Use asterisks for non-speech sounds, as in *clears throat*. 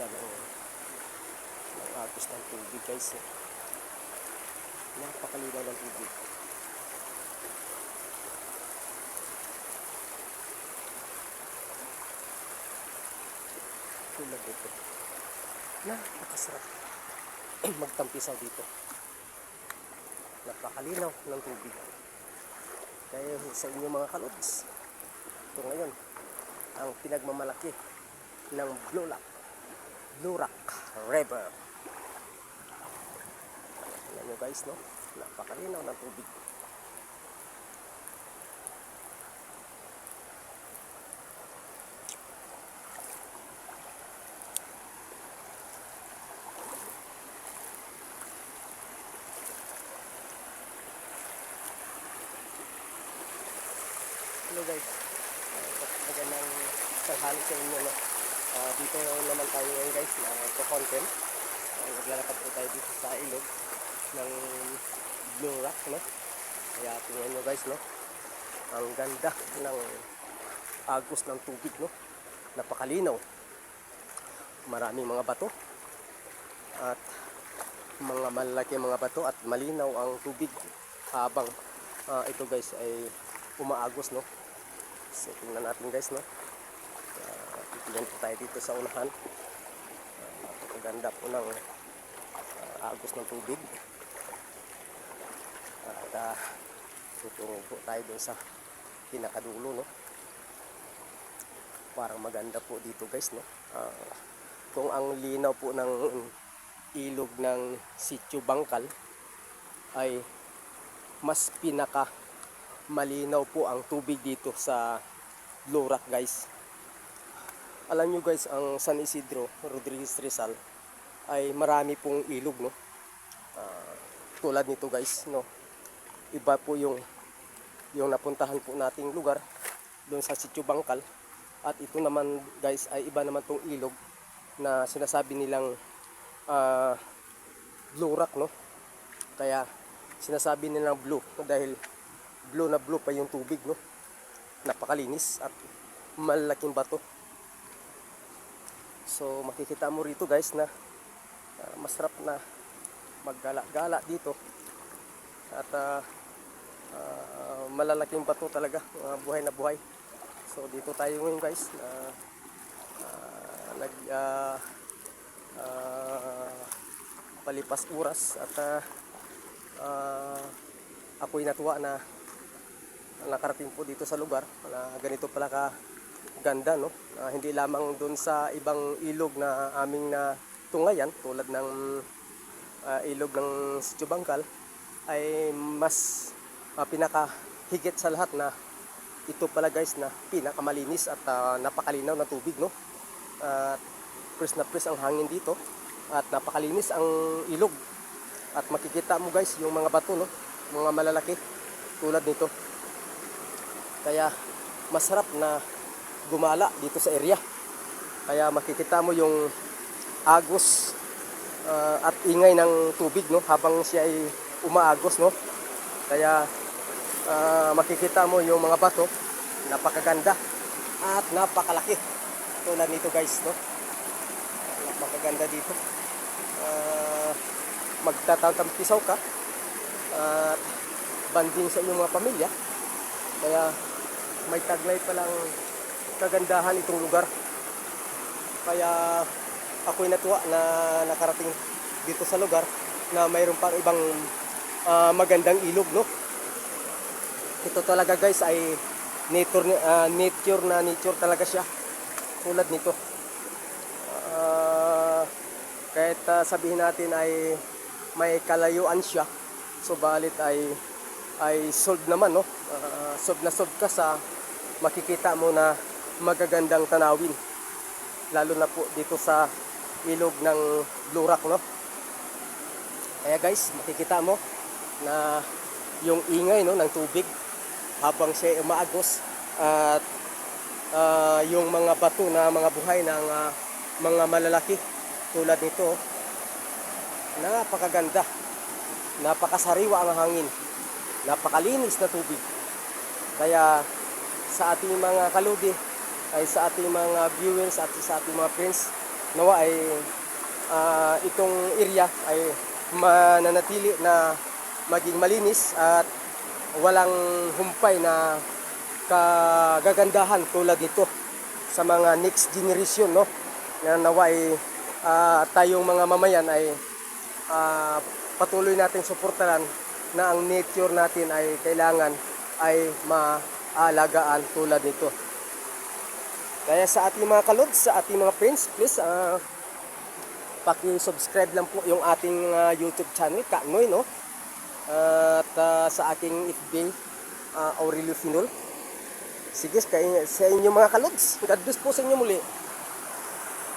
makakita ng, ng agos ng tubig guys. Eh. Napakalinaw ng tubig. Tulad dito. Napakasarap *clears throat* magtampisaw dito. Napakalinaw ng tubig. Kaya sa inyo mga kalods, ito ngayon, ang pinagmamalaki ng Blue Rock, Blue Rock River. Ayan nyo guys, no? Napakalinaw ng tubig. Hello guys. Uh, magandang tanghali sa inyo. No? Ah, dito naman tayo ngayon guys na content. Uh, naglalakad po tayo dito sa ilog ng Blue Rock. No? Kaya tingnan nyo guys. No? Ang ganda ng agos ng tubig. No? Napakalinaw. Maraming mga bato. At mga malaki mga bato at malinaw ang tubig habang ah, ito guys ay umaagos no so tingnan natin guys no uh, titingnan po tayo dito sa unahan. Uh, napakaganda po ng ah, agos ng tubig. At uh, tutungo po tayo dun sa pinakadulo no? Parang maganda po dito guys no? Ah, kung ang linaw po ng ilog ng sitio Bangkal ay mas pinaka malinaw po ang tubig dito sa Rock guys. Alam nyo guys, ang San Isidro, Rodriguez Rizal ay marami pong ilog no. Ah, tulad nito guys, no. Iba po yung yung napuntahan po nating lugar doon sa Sitio Bangkal at ito naman guys ay iba naman tong ilog na sinasabi nilang ah, Blue Rock no. Kaya sinasabi nilang blue dahil blue na blue pa yung tubig no napakalinis at malaking bato so makikita mo rito guys na ah, masarap na maggala-gala dito. At ah, ah, malalaking bato talaga ah, buhay na buhay. So dito tayo ngayon guys na ah, nag ah, ah, palipas oras at ah, ah, ako'y natuwa na nakarating po dito sa lugar na ganito pala ka ganda no? Ah, hindi lamang doon sa ibang ilog na aming na tungayan tulad ng ah, ilog ng Sitio Bangkal ay mas ah, pinaka higit sa lahat na ito pala guys na pinakamalinis at ah, napakalinaw na tubig no? At pres na pres ang hangin dito at napakalinis ang ilog. At makikita mo guys yung mga bato no? Mga malalaki tulad nito. Kaya masarap na gumala dito sa area. Kaya makikita mo yung agos ah, at ingay ng tubig no habang siya ay umaagos no. Kaya ah, makikita mo yung mga bato. Napakaganda at napakalaki. Tulad nito guys no. Napakaganda dito. Uh, magtatampisaw ka at banding sa inyong mga pamilya. Kaya may taglay palang kagandahan itong lugar. Kaya ako'y natuwa na nakarating dito sa lugar na mayroon pang ibang ah, magandang ilog no? Ito talaga guys ay nature, ah, nature na nature talaga siya. Tulad nito. Ah, kahit ah, sabihin natin ay may kalayuan siya subalit ay ay solved naman no? Ah, solved na solved ka sa makikita mo na magagandang tanawin lalo na po dito sa ilog ng Blue Rock no? Kaya guys makikita mo na yung ingay no ng tubig habang siya umaagos at ah, yung mga bato na mga buhay ng ah, mga malalaki tulad nito napakaganda napakasariwa ang hangin napakalinis na tubig. Kaya sa ating mga kaludi ay sa ating mga viewers at sa ating mga friends nawa ay ah, itong area ay mananatili na maging malinis at walang humpay na kagagandahan tulad nito sa mga next generation no na nawa ay ah, tayong mga mamayan ay ah, patuloy nating suportahan na ang nature natin ay kailangan ay maalagaan tulad nito. Kaya sa ating mga kalods, sa ating mga friends, please ah, paki-subscribe lang po yung ating ah, YouTube channel, Kanoy, no? At ah, sa aking FB, ah, Aurelio Finol. Sige, kay, sa inyo mga kalods. God bless po sa inyo muli.